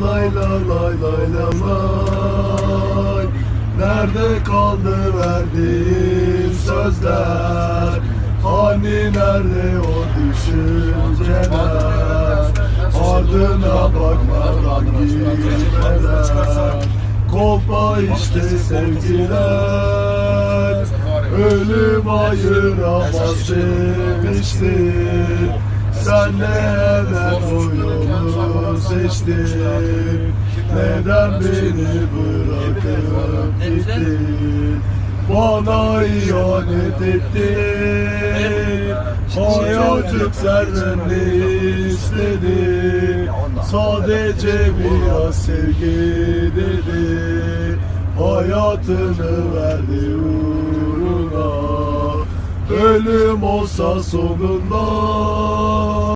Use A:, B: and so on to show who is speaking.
A: lay lay lay lay lay lay Nerede kaldı verdiğin sözler? Hani nerede o düşünceler? Ardına bakmadan gitmeden Kopma işte sevgiler. Ölüm ayıramaz seviştir Senle hemen o yolu seçtin Neden beni bırakıp gittin? Bana ihanet ettin. Hayatım senden ne istedi Sadece biraz sevgi dedi Hayatını verdi uğruna. Ölüm olsa sonunda